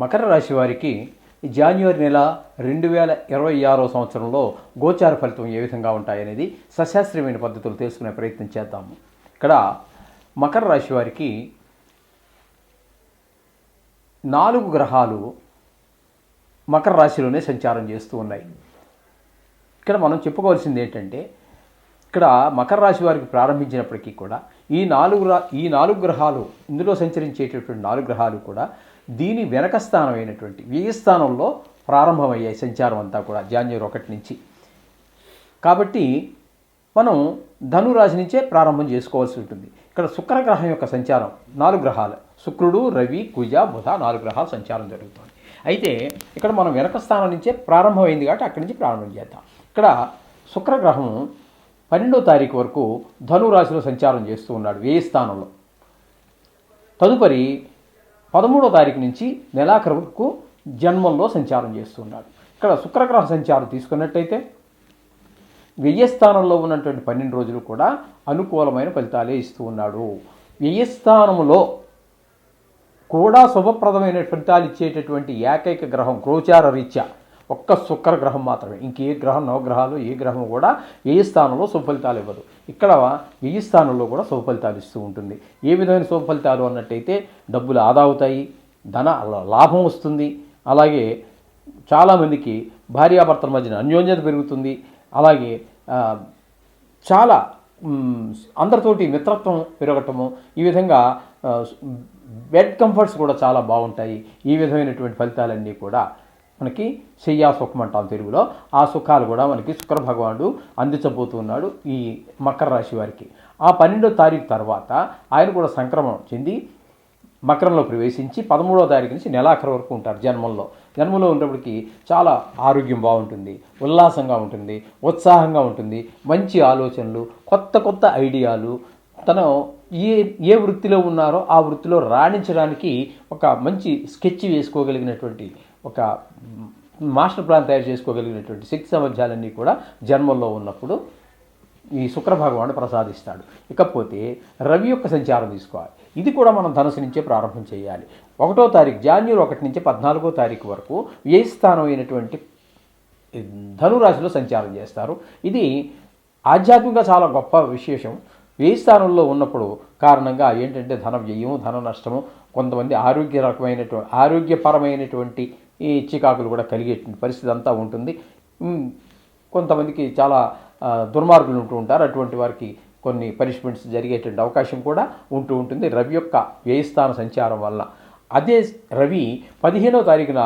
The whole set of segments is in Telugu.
మకర రాశి వారికి జాన్యువరి నెల రెండు వేల ఇరవై ఆరో సంవత్సరంలో గోచార ఫలితం ఏ విధంగా ఉంటాయనేది సశాస్త్రీయమైన పద్ధతులు తెలుసుకునే ప్రయత్నం చేద్దాము. ఇక్కడ మకర రాశి వారికి నాలుగు గ్రహాలు మకర రాశిలోనే సంచారం చేస్తూ ఉన్నాయి. ఇక్కడ మనం చెప్పుకోవాల్సింది ఏంటంటే ఇక్కడ మకర రాశి వారికి ప్రారంభించినప్పటికీ కూడా ఈ నాలుగు రా ఈ నాలుగు గ్రహాలు ఇందులో సంచరించేటటువంటి నాలుగు గ్రహాలు కూడా దీని వెనక స్థానం అయినటువంటి స్థానంలో ప్రారంభమయ్యాయి సంచారం అంతా కూడా జాన్యువరి ఒకటి నుంచి. కాబట్టి మనం ధనురాశి నుంచే ప్రారంభం చేసుకోవాల్సి ఉంటుంది. ఇక్కడ శుక్రగ్రహం యొక్క సంచారం నాలుగు గ్రహాలు శుక్రుడు రవి కుజ బుధ నాలుగు గ్రహాలు సంచారం జరుగుతుంది. అయితే ఇక్కడ మనం వెనక స్థానం నుంచే ప్రారంభమైంది కాబట్టి అక్కడి నుంచి ప్రారంభం చేద్దాం. ఇక్కడ శుక్రగ్రహం పన్నెండో తారీఖు వరకు ధనురాశిలో సంచారం చేస్తూ ఉన్నాడు వ్యయ స్థానంలో. తదుపరి పదమూడో తారీఖు నుంచి నెలాఖరు వరకు జన్మంలో సంచారం చేస్తున్నాడు. ఇక్కడ శుక్రగ్రహ సంచారం తీసుకున్నట్టయితే వ్యయస్థానంలో ఉన్నటువంటి పన్నెండు రోజులు కూడా అనుకూలమైన ఫలితాలే ఇస్తూ ఉన్నాడు. వ్యయస్థానములో కూడా శుభప్రదమైన ఫలితాలు ఇచ్చేటటువంటి ఏకైక గ్రహం గోచార రీత్యా. ఒక్క శుక్ర గ్రహం మాత్రమే. ఇంకే గ్రహం నవగ్రహాలు ఏ గ్రహం కూడా ఏ స్థానంలో శుభఫలితాలు ఇవ్వదు. ఇక్కడ ఏ స్థానంలో కూడా శుభఫలితాలు ఇస్తూ ఉంటుంది. ఏ విధమైన శుభఫలితాలు అన్నట్టయితే డబ్బులు ఆదా అవుతాయి ధన లాభం వస్తుంది. అలాగే చాలామందికి భార్యాభర్తల మధ్యన అన్యోన్యత పెరుగుతుంది. అలాగే చాలా అందరితోటి మిత్రత్వం పెరగటము ఈ విధంగా బెడ్ కంఫర్ట్స్ కూడా చాలా బాగుంటాయి. ఈ విధమైనటువంటి ఫలితాలన్నీ కూడా మనకి శయ్యా సుఖం అంటాం తెలుగులో. ఆ సుఖాలు కూడా మనకి శుక్ర భగవానుడు అందించబోతున్నాడు ఈ మకర రాశి వారికి. ఆ పన్నెండో తారీఖు తర్వాత ఆయన కూడా సంక్రమణం చెంది మకరంలో ప్రవేశించి పదమూడో తారీఖు నుంచి నెలాఖరు వరకు ఉంటారు జన్మంలో. జన్మలో ఉన్నప్పటికీ చాలా ఆరోగ్యం బాగుంటుంది ఉల్లాసంగా ఉంటుంది ఉత్సాహంగా ఉంటుంది మంచి ఆలోచనలు కొత్త కొత్త ఐడియాలు తను ఏ ఏ వృత్తిలో ఉన్నారో ఆ వృత్తిలో రాణించడానికి ఒక మంచి స్కెచ్ వేసుకోగలిగినటువంటి ఒక మాస్టర్ ప్లాన్ తయారు చేసుకోగలిగినటువంటి శక్తి సామర్థ్యాలన్నీ కూడా జన్మల్లో ఉన్నప్పుడు ఈ శుక్ర భగవానుడు ప్రసాదిస్తాడు. ఇకపోతే రవి యొక్క సంచారం తీసుకోవాలి. ఇది కూడా మనం ధనుసు నుంచే ప్రారంభం చేయాలి. ఒకటో తారీఖు జాన్యురు ఒకటి నుంచి పద్నాలుగో తారీఖు వరకు వ్యయస్థానం అయినటువంటి ధనురాశిలో సంచారం చేస్తారు. ఇది ఆధ్యాత్మికంగా చాలా గొప్ప విశేషం. వ్యయ స్థానంలో ఉన్నప్పుడు కారణంగా ఏంటంటే ధన వ్యయం ధన నష్టము కొంతమంది ఆరోగ్య రకమైనటువంటి ఆరోగ్యపరమైనటువంటి ఈ చికాకులు కూడా కలిగే పరిస్థితి అంతా ఉంటుంది. కొంతమందికి చాలా దుర్మార్గులు ఉంటూ ఉంటారు. అటువంటి వారికి కొన్ని పనిష్మెంట్స్ జరిగేటువంటి అవకాశం కూడా ఉంటూ ఉంటుంది. రవి యొక్క వ్యయస్థాన సంచారం వల్ల. అదే రవి పదిహేనో తారీఖున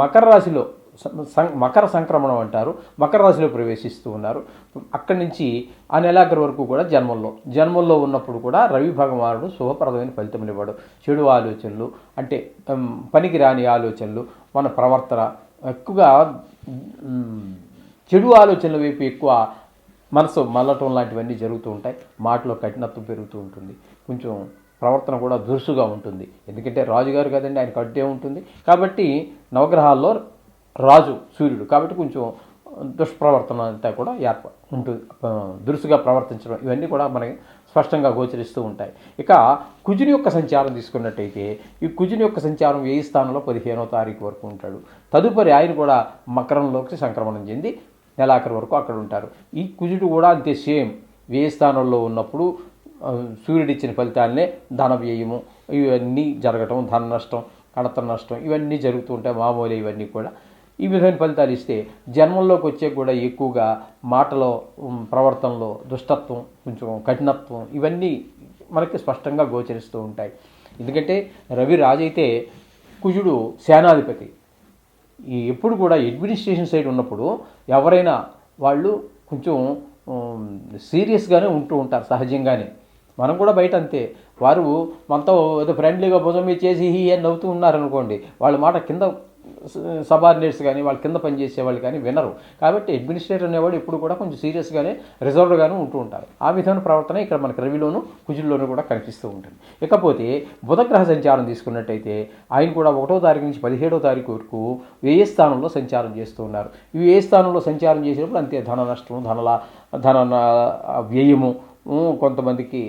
మకర రాశిలో మకర సంక్రమణం అంటారు. మకర రాశిలో ప్రవేశిస్తూ ఉన్నారు. అక్కడి నుంచి ఆ నెలాఖరు వరకు కూడా జన్మంలో జన్మంలో ఉన్నప్పుడు కూడా రవి భగవానుడు శుభప్రదమైన ఫలితములు ఇవ్వడు. చెడు ఆలోచనలు అంటే పనికి రాని ఆలోచనలు మన ప్రవర్తన ఎక్కువగా చెడు ఆలోచనల వైపు ఎక్కువ మనసు మల్లటం లాంటివన్నీ జరుగుతూ ఉంటాయి. మాటలో కఠినత్వం పెరుగుతూ ఉంటుంది. కొంచెం ప్రవర్తన కూడా దురుసుగా ఉంటుంది. ఎందుకంటే రాజుగారు కదండి ఆయన కట్టే ఉంటుంది. కాబట్టి నవగ్రహాల్లో రాజు సూర్యుడు. కాబట్టి కొంచెం దుష్ప్రవర్తన అంతా కూడా ఏర్ప ఉంటుంది దురుసుగా ప్రవర్తించడం ఇవన్నీ కూడా మనకి స్పష్టంగా గోచరిస్తూ ఉంటాయి. ఇక కుజుని యొక్క సంచారం తీసుకున్నట్టయితే ఈ కుజుని యొక్క సంచారం ఏ స్థానంలో పదిహేనో తారీఖు వరకు ఉంటాడు. తదుపరి ఆయన కూడా మకరంలోకి సంక్రమణం చెంది నెలాఖరు వరకు అక్కడ ఉంటారు. ఈ కుజుడు కూడా అంతే సేమ్. వ్యయ స్థానంలో ఉన్నప్పుడు సూర్యుడిచ్చిన సూర్యుడు ఇచ్చిన ఫలితాలనే ధన వ్యయము ఇవన్నీ జరగటం ధన నష్టం కడత నష్టం ఇవన్నీ జరుగుతూ ఉంటాయి. మామూలు ఇవన్నీ కూడా. ఈ విధమైన ఫలితాలు ఇస్తే జన్మంలోకి వచ్చే కూడా ఎక్కువగా మాటలో ప్రవర్తనలో దుష్టత్వం కొంచెం కఠినత్వం ఇవన్నీ మనకి స్పష్టంగా గోచరిస్తూ ఉంటాయి. ఎందుకంటే రవి రాజైతే కుజుడు సేనాధిపతి. ఈ ఎప్పుడు కూడా అడ్మినిస్ట్రేషన్ సైడ్ ఉన్నప్పుడు ఎవరైనా వాళ్ళు కొంచెం సీరియస్గానే ఉంటూ ఉంటారు సహజంగానే. మనం కూడా బయట అంతే. వారు మనతో ఏదో ఫ్రెండ్లీగా భుజం మీద చేసి హీ అని నవ్వుతూ ఉన్నారనుకోండి వాళ్ళ మాట కింద సబార్డినేట్స్ కానీ వాళ్ళ కింద పనిచేసే వాళ్ళు కానీ వినరు. కాబట్టి అడ్మినిస్ట్రేటర్ అనేవాడు ఎప్పుడు కూడా కొంచెం సీరియస్గానే రిజర్వ్డ్గానే ఉంటూ ఉంటారు. ఆ విధమైన ప్రవర్తన ఇక్కడ మనకి రవిలోను కుజుల్లోనూ కూడా కనిపిస్తూ ఉంటుంది. ఇకపోతే బుధగ్రహ సంచారం తీసుకున్నట్టయితే ఆయన కూడా ఒకటో తారీఖు నుంచి పదిహేడో తారీఖు వరకు ఏ స్థానంలో సంచారం చేస్తూ ఉన్నారు. ఈ ఏ స్థానంలో సంచారం చేసినప్పుడు అంతే ధన నష్టం ధనలా ధన వ్యయము కొంతమందికి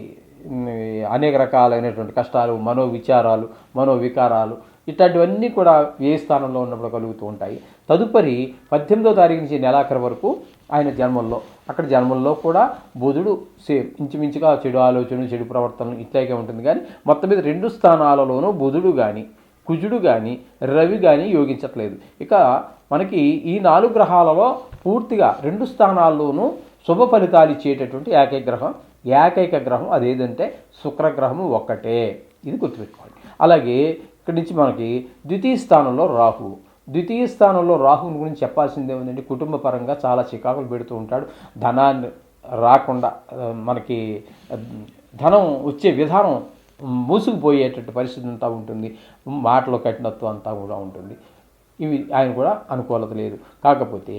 అనేక రకాలైనటువంటి కష్టాలు మనోవిచారాలు మనోవికారాలు ఇట్లాంటివన్నీ కూడా వ్యయ స్థానంలో ఉన్నప్పుడు కలుగుతూ ఉంటాయి. తదుపరి పద్దెనిమిదో తారీఖు నుంచి నెలాఖరు వరకు ఆయన జన్మంలో అక్కడ జన్మంలో కూడా బుధుడు సేమ్ ఇంచుమించుగా చెడు ఆలోచనలు చెడు ప్రవర్తనలు ఇట్లాగే ఉంటుంది. కానీ మొత్తం మీద రెండు స్థానాలలోనూ బుధుడు కానీ కుజుడు కానీ రవి కానీ యోగించట్లేదు. ఇక మనకి ఈ నాలుగు గ్రహాలలో పూర్తిగా రెండు స్థానాల్లోనూ శుభ ఫలితాలు ఇచ్చేటటువంటి ఏకైక గ్రహం ఏకైక గ్రహం అదేదంటే శుక్రగ్రహము ఒక్కటే. ఇది గుర్తుపెట్టుకోండి. అలాగే ఇక్కడి నుంచి మనకి ద్వితీయ స్థానంలో రాహు. ద్వితీయ స్థానంలో రాహుని గురించి చెప్పాల్సింది ఉందండి కుటుంబ పరంగా చాలా చికాకులు పెడుతూ ఉంటాడు. ధనాన్ని రాకుండా మనకి ధనం వచ్చే విధానం మూసుకుపోయేటట్టు పరిస్థితి అంతా ఉంటుంది. మాటలో కఠినత్వం అంతా కూడా ఉంటుంది. ఇవి ఆయన కూడా అనుకూలత లేదు. కాకపోతే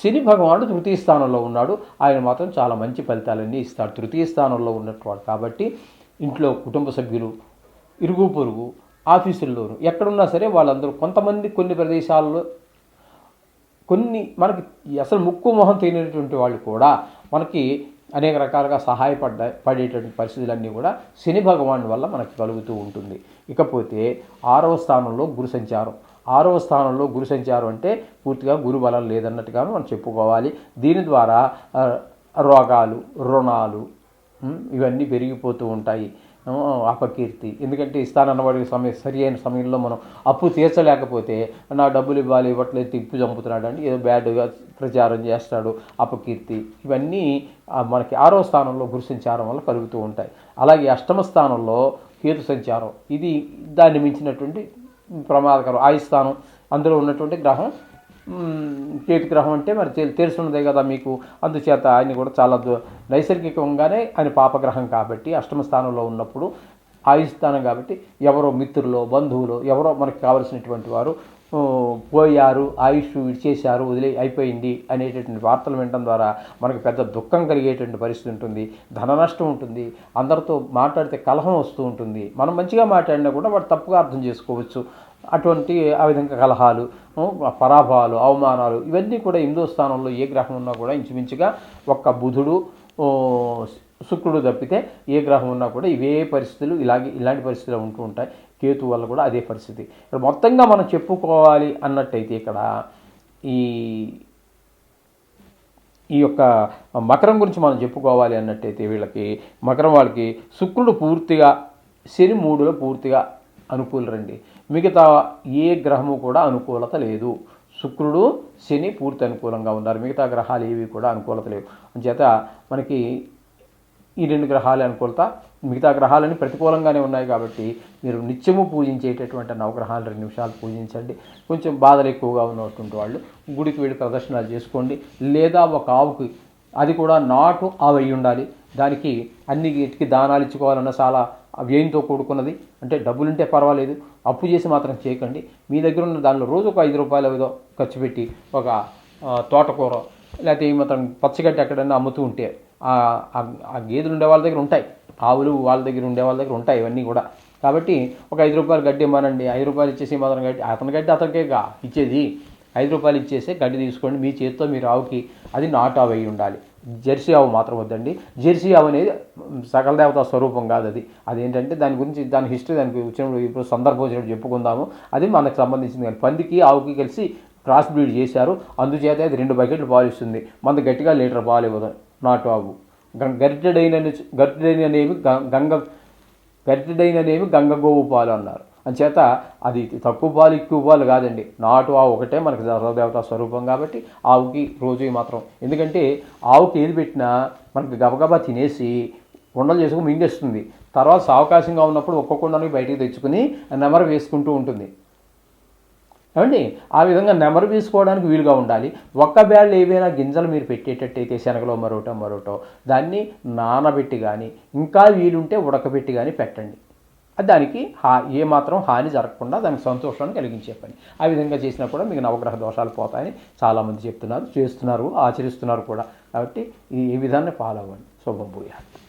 శని భగవానుడు తృతీయ స్థానంలో ఉన్నాడు. ఆయన మాత్రం చాలా మంచి ఫలితాలన్నీ ఇస్తాడు. తృతీయ స్థానంలో ఉన్నటువంటి కాబట్టి ఇంట్లో కుటుంబ సభ్యులు ఇరుగు పొరుగు ఆఫీసుల్లోనూ ఎక్కడున్నా సరే వాళ్ళందరూ కొంతమంది కొన్ని ప్రదేశాల్లో కొన్ని మనకి అసలు ముక్కు మొహం తెలియనటువంటి వాళ్ళు కూడా మనకి అనేక రకాలుగా సహాయపడ్డ పడేటువంటి పరిస్థితులన్నీ కూడా శని భగవాన్ వల్ల మనకి కలుగుతూ ఉంటుంది. ఇకపోతే ఆరవ స్థానంలో గురు సంచారం. ఆరవ స్థానంలో గురు సంచారం అంటే పూర్తిగా గురు బలం లేదన్నట్టుగా మనం చెప్పుకోవాలి. దీని ద్వారా రోగాలు రుణాలు ఇవన్నీ పెరిగిపోతూ ఉంటాయి. అపకీర్తి. ఎందుకంటే ఇస్తానన్నవాడికి సమయం సరి అయిన సమయంలో మనం అప్పు తీర్చలేకపోతే నా డబ్బులు ఇవ్వాలి ఇవ్వట్లేదు తిప్పు చంపుతున్నాడు అని ఏదో బ్యాడ్గా ప్రచారం చేస్తాడు. అపకీర్తి. ఇవన్నీ మనకి ఆరో స్థానంలో గురు సంచారం వల్ల కలుగుతూ ఉంటాయి. అలాగే అష్టమ స్థానంలో కేతు సంచారం. ఇది దాన్ని మించినటువంటి ప్రమాదకరం. ఆయుస్థానం. అందులో ఉన్నటువంటి గ్రహం కేతు గ్రహం అంటే మరి తె- తెలుసున్నదే కదా మీకు. అందుచేత ఆయన కూడా చాలా నైసర్గికంగానే ఆయన పాపగ్రహం కాబట్టి అష్టమ స్థానంలో ఉన్నప్పుడు ఆయుస్థానం కాబట్టి ఎవరో మిత్రులు బంధువులు ఎవరో మనకు కావలసినటువంటి వారు పోయారు ఆయుష్ విడిచేశారు వదిలే అయిపోయింది అనేటటువంటి వార్తలు వినడం ద్వారా మనకు పెద్ద దుఃఖం కలిగేటువంటి పరిస్థితి ఉంటుంది ధన నష్టం ఉంటుంది అందరితో మాట్లాడితే కలహం వస్తూ ఉంటుంది. మనం మంచిగా మాట్లాడినా కూడా వాడు తప్పుగా అర్థం చేసుకోవచ్చు. అటువంటి ఆ విధంగా కలహాలు పరాభాలు పరాభవాలు అవమానాలు ఇవన్నీ కూడా హిందూ స్థానంలో ఏ గ్రహం ఉన్నా కూడా ఇంచుమించుగా ఒక్క బుధుడు శుక్రుడు తప్పితే ఏ గ్రహం ఉన్నా కూడా ఇవే పరిస్థితులు ఇలాగే ఇలాంటి పరిస్థితులు ఉంటూ ఉంటాయి. కేతు వల్ల కూడా అదే పరిస్థితి. ఇక్కడ మొత్తంగా మనం చెప్పుకోవాలి అన్నట్టయితే ఇక్కడ ఈ ఈ యొక్క మకరం గురించి మనం చెప్పుకోవాలి అన్నట్టయితే వీళ్ళకి మకరం వాళ్ళకి శుక్రుడు పూర్తిగా శని మూడులో పూర్తిగా అనుకూలరండి. మిగతా ఏ గ్రహము కూడా అనుకూలత లేదు. శుక్రుడు శని పూర్తి అనుకూలంగా ఉన్నారు. మిగతా గ్రహాలు ఏవి కూడా అనుకూలత లేవు. అంచేత మనకి ఈ రెండు గ్రహాల అనుకూలత. మిగతా గ్రహాలన్నీ ప్రతికూలంగానే ఉన్నాయి కాబట్టి మీరు నిత్యము పూజించేటటువంటి నవగ్రహాలు రెండు నిమిషాలు పూజించండి. కొంచెం బాధలు ఎక్కువగా ఉన్నటువంటి వాళ్ళు గుడికి వెళ్ళి ప్రదర్శనలు చేసుకోండి. లేదా ఒక ఆవుకి అది కూడా నాటు ఆవు అయి ఉండాలి. దానికి అన్ని వీటికి దానాలు ఇచ్చుకోవాలన్న చాలా వ్యయంతో కూడుకున్నది. అంటే డబ్బులుంటే పర్వాలేదు. అప్పు చేసి మాత్రం చేయకండి. మీ దగ్గర ఉన్న దానిలో రోజు ఒక ఐదు రూపాయలు ఏదో ఖర్చు పెట్టి ఒక తోటకూర లేకపోతే ఈ మాత్రం పచ్చగడ్డి ఎక్కడైనా అమ్ముతూ ఉంటే ఆ- గేదెలు ఉండే వాళ్ళ దగ్గర ఉంటాయి. ఆవులు వాళ్ళ దగ్గర ఉండే వాళ్ళ దగ్గర ఉంటాయి ఇవన్నీ కూడా. కాబట్టి ఒక ఐదు రూపాయలు గడ్డి ఇవ్వనండి. ఐదు రూపాయలు ఇచ్చేసి మాత్రం గడ్డి అతని గడ్డి అతనికేగా ఇచ్చేది. ఐదు రూపాయలు ఇచ్చేసి గడ్డి తీసుకోండి. మీ చేతితో మీరు ఆవుకి అది నాటు ఆవు అయి ఉండాలి. జెర్సీ ఆవు మాత్రం వద్దండి. జెర్సీ ఆవు అనేది సకల దేవత స్వరూపం కాదు అది. అదేంటంటే దాని గురించి దాని హిస్టరీ దానికి వచ్చినప్పుడు ఇప్పుడు సందర్భం వచ్చినప్పుడు చెప్పుకుందాము. అది మనకు సంబంధించింది కానీ పందికి ఆవుకి కలిసి క్రాస్ బ్రీడ్ చేశారు. అందుచేత అది రెండు బకెట్లు పాలు ఇస్తుంది. మన గట్టిగా లీటర్ పాలు ఇవ్వదు. నాటు ఆవు గం- గరిటెడైన గరిటెడైననేవి గ- గంగ గరిటెడైననేవి గంగ గోవు పాలు అన్నారు. అంచేత అది తక్కువ పాలు ఎక్కువ పాలు కాదండి. నాటు ఆవు ఒకటే మనకి దేవత స్వరూపం కాబట్టి ఆవుకి రోజు మాత్రం. ఎందుకంటే ఆవుకి ఏది పెట్టినా మనకి గబగబా తినేసి ఉండలు చేసుకుని మింగేస్తుంది. తర్వాత అవకాశంగా ఉన్నప్పుడు ఒక్కొక్క ఉండని బయటికి తెచ్చుకుని నెమర వేసుకుంటూ ఉంటుంది. ఏమండి? ఆ విధంగా నెమరు తీసుకోవడానికి వీలుగా ఉండాలి. ఒక్క బ్యాళ్ళు ఏవైనా గింజలు మీరు పెట్టేటట్టయితే శనగలో మరోటో మరోటో దాన్ని నానబెట్టి కానీ ఇంకా వీలుంటే ఉడకబెట్టి కానీ పెట్టండి. దానికి హా ఏ మాత్రం హాని జరగకుండా దానికి సంతోషాన్ని కలిగించే పని. ఆ విధంగా చేసినా కూడా మీకు నవగ్రహ దోషాలు పోతాయని చాలామంది చెప్తున్నారు చేస్తున్నారు ఆచరిస్తున్నారు కూడా. కాబట్టి ఈ విధాన్ని ఫాలో అవ్వండి. శుభం భూయాలి